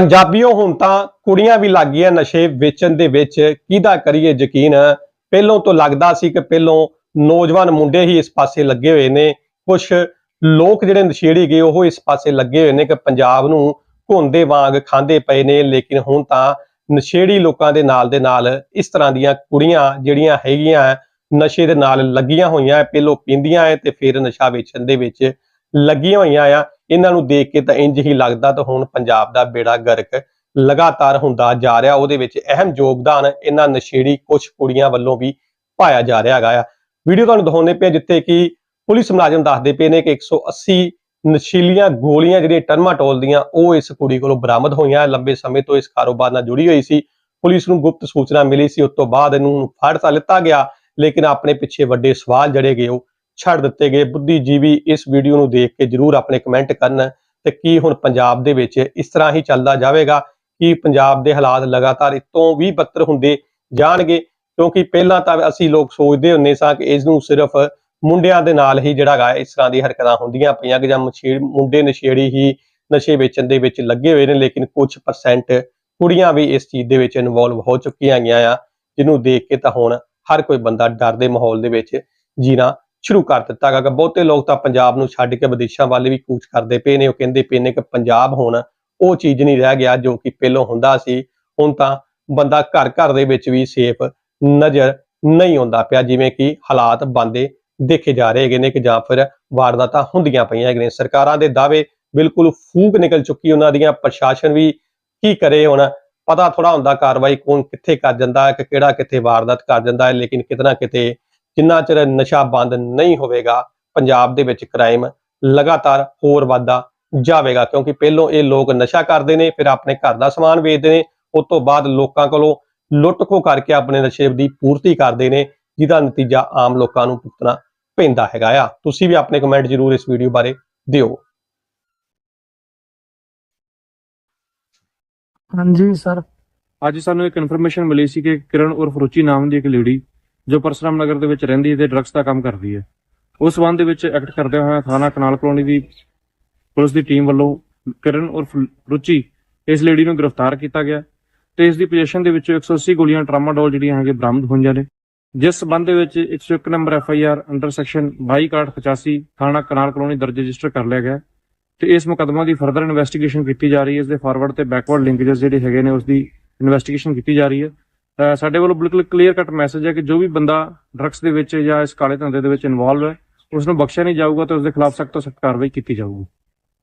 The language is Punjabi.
ਪੰਜਾਬੀਓ, ਹੁਣ ਤਾਂ ਕੁੜੀਆਂ ਵੀ ਲੱਗ ਗਈਆਂ ਨਸ਼ੇ ਵੇਚਣ ਦੇ ਵਿੱਚ। ਕਿਹਦਾ ਕਰੀਏ ਯਕੀਨ? ਪਹਿਲੋਂ ਤੋਂ ਲੱਗਦਾ ਸੀ ਕਿ ਪਹਿਲੋਂ ਨੌਜਵਾਨ ਮੁੰਡੇ ਹੀ ਇਸ ਪਾਸੇ ਲੱਗੇ ਹੋਏ ਨੇ। ਕੁਝ ਲੋਕ ਜਿਹੜੇ ਨਸ਼ੇੜੀ ਗਏ, ਉਹ ਇਸ ਪਾਸੇ ਲੱਗੇ ਹੋਏ ਨੇ ਕਿ ਪੰਜਾਬ ਨੂੰ ਘੁੰਦੇ ਵਾਂਗ ਖਾਂਦੇ ਪਏ ਨੇ। ਲੇਕਿਨ ਹੁਣ ਤਾਂ ਨਸ਼ੇੜੀ ਲੋਕਾਂ ਦੇ ਨਾਲ ਦੇ ਨਾਲ ਇਸ ਤਰ੍ਹਾਂ ਦੀਆਂ ਕੁੜੀਆਂ ਜਿਹੜੀਆਂ ਹੈਗੀਆਂ, ਨਸ਼ੇ ਦੇ ਨਾਲ ਲੱਗੀਆਂ ਹੋਈਆਂ, ਪਹਿਲੋਂ ਪੀਂਦੀਆਂ ਐ ਤੇ ਫਿਰ ਨਸ਼ਾ ਵੇਚਣ ਦੇ ਵਿੱਚ ਲੱਗੀਆਂ ਹੋਈਆਂ ਆ। ਇਹਨਾਂ ਨੂੰ ਦੇਖ ਕੇ ਤਾਂ ਇੰਜ ਹੀ ਲੱਗਦਾ ਤਾਂ ਹੁਣ ਪੰਜਾਬ ਦਾ ਬੇੜਾ ਗਰਕ ਲਗਾਤਾਰ ਹੁੰਦਾ ਜਾ ਰਿਹਾ। ਉਹਦੇ ਵਿੱਚ ਅਹਿਮ ਯੋਗਦਾਨ ਇਹਨਾਂ ਨਸ਼ੇੜੀ ਕੁਝ ਕੁੜੀਆਂ ਵੱਲੋਂ ਵੀ ਪਾਇਆ ਜਾ ਰਿਹਾ ਹੈਗਾ ਆ। ਵੀਡੀਓ ਤੁਹਾਨੂੰ ਦਿਖਾਉਂਦੇ ਪਿਆ ਜਿੱਥੇ ਕਿ ਪੁਲਿਸ ਮੁਲਾਜ਼ਮ ਦੱਸਦੇ ਪਏ ਨੇ ਕਿ 180 ਨਸ਼ੀਲੀਆਂ ਗੋਲੀਆਂ ਜਿਹੜੀਆਂ ਟਰਮਾਟੋਲ ਦੀਆਂ, ਉਹ ਇਸ ਕੁੜੀ ਕੋਲੋਂ ਬਰਾਮਦ ਹੋਈਆਂ। ਲੰਬੇ ਸਮੇਂ ਤੋਂ ਇਸ ਕਾਰੋਬਾਰ ਨਾਲ ਜੁੜੀ ਹੋਈ ਸੀ। ਪੁਲਿਸ ਨੂੰ ਗੁਪਤ ਸੂਚਨਾ ਮਿਲੀ ਸੀ। ਉਸ ਤੋਂ ਬਾਅਦ ਇਹਨੂੰ ਫੜ ਤਾਂ ਲਿੱਤਾ ਗਿਆ, ਲੇਕਿਨ ਆਪਣੇ ਪਿੱਛੇ ਵੱਡੇ ਸਵਾਲ ਜੜੇ ਗਏ। ਉਹ ਛੱਡ ਦਿੱਤੇ ਗਏ। ਬੁੱਧੀਜੀਵੀ ਇਸ ਵੀਡੀਓ ਨੂੰ ਦੇਖ ਕੇ ਜਰੂਰ ਆਪਣੇ ਕਮੈਂਟ ਕਰਨ ਤੇ ਕੀ ਹੁਣ ਪੰਜਾਬ ਦੇ ਵਿੱਚ ਇਸ ਤਰ੍ਹਾਂ ਹੀ ਚੱਲਦਾ ਜਾਵੇਗਾ ਕਿ ਪੰਜਾਬ ਦੇ ਹਾਲਾਤ ਲਗਾਤਾਰ ਇਸ ਵੀ ਬੱਤਰ ਹੁੰਦੇ ਜਾਣਗੇ। ਕਿਉਂਕਿ ਪਹਿਲਾਂ ਤਾਂ ਅਸੀਂ ਲੋਕ ਸੋਚਦੇ ਹੁੰਦੇ ਸਾਂ ਕਿ ਇਸ ਨੂੰ ਸਿਰਫ ਮੁੰਡਿਆਂ ਦੇ ਨਾਲ ਹੀ ਜਿਹੜਾ ਗਾ ਇਸ ਤਰ੍ਹਾਂ ਦੀ ਹਰਕਤਾਂ ਹੁੰਦੀਆਂ ਪਈਆਂ ਕਿ ਜਾਂ ਮਛੇੜ ਮੁੰਡੇ ਨਸ਼ੇੜੀ ਹੀ ਨਸ਼ੇ ਵੇਚਣ ਦੇ ਵਿੱਚ ਲੱਗੇ ਹੋਏ ਨੇ, ਲੇਕਿਨ ਕੁਝ ਪਰਸੈਂਟ ਕੁੜੀਆਂ ਵੀ ਇਸ ਚੀਜ਼ ਦੇ ਵਿੱਚ ਇਨਵੋਲਵ ਹੋ ਚੁੱਕੀਆਂ ਹੈਗੀਆਂ ਆ, ਜਿਹਨੂੰ ਦੇਖ ਕੇ ਤਾਂ ਹੁਣ ਹਰ ਕੋਈ ਬੰਦਾ ਡਰ ਦੇ ਮਾਹੌਲ ਦੇ ਵਿੱਚ ਜੀਣਾ ਸ਼ੁਰੂ ਕਰ ਦਿੱਤਾ ਗਾ ਬਹੁਤੇ ਲੋਕ ਤਾਂ ਪੰਜਾਬ ਨੂੰ ਛੱਡ ਕੇ ਵਿਦੇਸ਼ਾਂ ਵੱਲ ਵੀ ਕੂਚ ਕਰਦੇ ਪਏ ਨੇ, ਉਹ ਕਹਿੰਦੇ ਪਏ ਨੇ ਕਿ ਪੰਜਾਬ ਹੁਣ ਉਹ ਚੀਜ਼ ਨਹੀਂ ਰਹਿ ਗਿਆ ਜੋ ਕਿ ਪਹਿਲਾਂ ਹੁੰਦਾ ਸੀ। ਹੁਣ ਤਾਂ ਬੰਦਾ ਘਰ ਘਰ ਦੇ ਵਿੱਚ ਵੀ ਸੇਫ ਨਜ਼ਰ ਨਹੀਂ ਆਉਂਦਾ ਪਿਆ, ਜਿਵੇਂ ਕਿ ਹਾਲਾਤ ਬੰਦੇ ਦੇਖੇ ਜਾ ਰਹੇ ਹੈਗੇ ਨੇ ਕਿ ਜਾਂ ਫਿਰ ਵਾਰਦਾਤਾਂ ਹੁੰਦੀਆਂ ਪਈਆਂ ਹੈਗੀਆਂ ਨੇ। ਸਰਕਾਰਾਂ ਦੇ ਦਾਅਵੇ ਬਿਲਕੁਲ ਫੂਕ ਨਿਕਲ ਚੁੱਕੀ ਉਹਨਾਂ ਦੀਆਂ ਪ੍ਰਸ਼ਾਸਨ ਵੀ ਕੀ ਕਰੇ ਹੁਣ? ਪਤਾ ਥੋੜਾ ਹੁੰਦਾ ਕਾਰਵਾਈ ਕੌਣ ਕਿੱਥੇ ਕਰ ਜਾਂਦਾ ਹੈ ਕਿ ਕਿਹੜਾ ਕਿੱਥੇ ਵਾਰਦਾਤ ਕਰ ਜਾਂਦਾ ਹੈ, ਲੇਕਿਨ ਕਿਤਨਾ ਕਿਤੇ ਜਿੰਨਾ ਚਿਰ ਨਸ਼ਾ ਬੰਦ ਨਹੀਂ ਹੋਵੇਗਾ ਪੰਜਾਬ ਦੇ ਵਿੱਚ ਕ੍ਰਾਈਮ ਲਗਾਤਾਰ ਹੋਰ ਵਧਦਾ ਜਾਵੇਗਾ ਕਿਉਂਕਿ ਪਹਿਲੋਂ ਇਹ ਲੋਕ ਨਸ਼ਾ ਕਰਦੇ ਨੇ ਫਿਰ ਆਪਣੇ ਘਰ ਦਾ ਸਮਾਨ ਵੇਚਦੇ ਨੇ ਉਸ ਤੋਂ ਬਾਅਦ ਲੋਕਾਂ ਕੋਲੋਂ ਲੁੱਟ ਖੋ ਕਰਕੇ ਆਪਣੇ ਨਸ਼ੇ ਦੀ ਪੂਰਤੀ ਕਰਦੇ ਨੇ ਜਿਹਦਾ ਨਤੀਜਾ ਆਮ ਲੋਕਾਂ ਨੂੰ ਭੁਗਤਣਾ ਪੈਂਦਾ ਹੈਗਾ ਆ। ਤੁਸੀਂ ਵੀ ਆਪਣੇ ਕਮੈਂਟ ਜ਼ਰੂਰ ਇਸ ਵੀਡੀਓ ਬਾਰੇ ਦਿਓ। ਹਾਂਜੀ ਸਰ ਅੱਜ ਸਾਨੂੰ ਇੱਕ ਇਨਫੋਰਮੇਸ਼ਨ ਮਿਲੀ ਸੀ ਕਿ ਕਿਰਨ ਉਰਫ ਰੁਚੀ ਨਾਮ ਦੀ ਇੱਕ ਲੇਡੀ ਜੋ ਪਰਸਰਾਮ ਨਗਰ ਦੇ ਵਿੱਚ ਰਹਿੰਦੀ ਹੈ ਤੇ ਡਰੱਗਸ ਦਾ ਕੰਮ ਕਰਦੀ ਹੈ। ਉਸ ਸੰਬੰਧ ਦੇ ਵਿੱਚ ਐਕਟ ਕਰਦੇ ਹੋਏ ਥਾਣਾ ਕਨਾਲ ਕਲੋਨੀ ਦੀ ਪੁਲਿਸ ਦੀ ਟੀਮ ਵੱਲੋਂ ਕਿਰਨ ਉਰਫ ਰੁਚੀ ਇਸ ਲੇਡੀ ਨੂੰ ਗ੍ਰਿਫਤਾਰ ਕੀਤਾ ਗਿਆ ਤੇ ਇਸ ਦੀ ਪੋਜੀਸ਼ਨ ਦੇ ਵਿੱਚੋਂ 180 ਗੋਲੀਆਂ ਟਰਾਮਾਡੋਲ ਜਿਹੜੀਆਂ ਹੈਗੇ ਬਰਾਮਦ ਹੋਈਆਂ ਨੇ। ਜਿਸ ਸੰਬੰਧ ਦੇ ਵਿੱਚ 101 number F I R under section 2285 ਥਾਣਾ ਕਨਾਲ ਕਲੋਨੀ ਦਰਜ ਰਜਿਸਟਰ ਕਰ ਲਿਆ ਗਿਆ ਤੇ ਇਸ ਮੁਕੱਦਮਾ ਦੀ ਫਰਦਰ ਇਨਵੈਸਟੀਗੇਸ਼ਨ ਕੀਤੀ ਜਾ ਰਹੀ ਹੈ। ਇਸ ਦੇ ਫਾਰਵਰਡ ਤੇ ਬੈਕਵਰਡ ਲਿੰਕੇजेस ਜਿਹੜੇ ਹੈਗੇ ਨੇ, ਉਸ ਦੀ ਇਨਵੈਸਟੀਗੇਸ਼ਨ ਕੀਤੀ ਜਾ ਰਹੀ ਹੈ। ਸਾਡੇ ਵੱਲੋਂ ਬਿਲਕੁਲ ਕਲੀਅਰ ਕੱਟ ਮੈਸੇਜ ਹੈ ਕਿ ਜੋ ਵੀ ਬੰਦਾ ਡਰੱਗਸ ਦੇ ਵਿੱਚ ਜਾਂ ਇਸ ਕਾਲੇ ਧੰਦੇ ਦੇ ਵਿੱਚ ਇਨਵੋਲਵ ਹੈ ਉਸ ਨੂੰ ਬਖਸ਼ਿਆ ਨਹੀਂ ਜਾਊਗਾ ਤੇ ਉਸ ਦੇ ਖਿਲਾਫ ਸਖਤ ਤੋਂ ਸਖਤ ਕਾਰਵਾਈ ਕੀਤੀ ਜਾਊਗੀ।